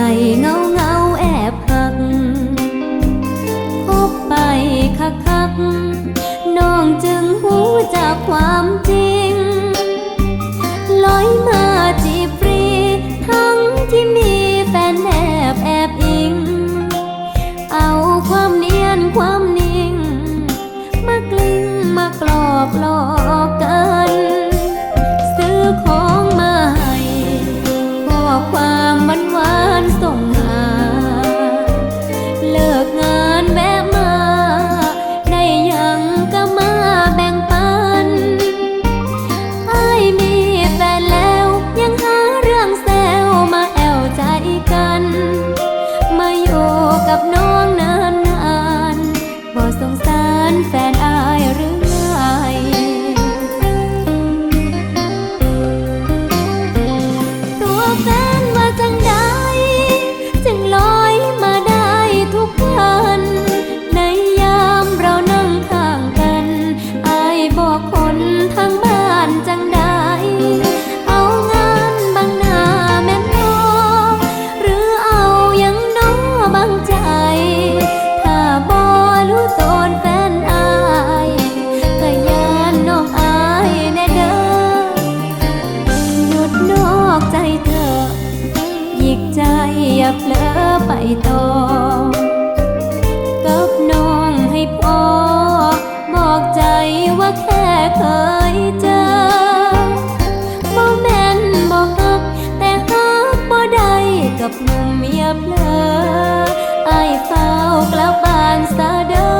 ないのが No. ตอกับน้องให้พอ บอกใจว่าแค่เคยเจอบอกแม่นบอกฮัก แต่ฮักบ่ได้กับหนุ่มเมียเพลอไอ้เฝ้ากลับบ้านซะเด้อ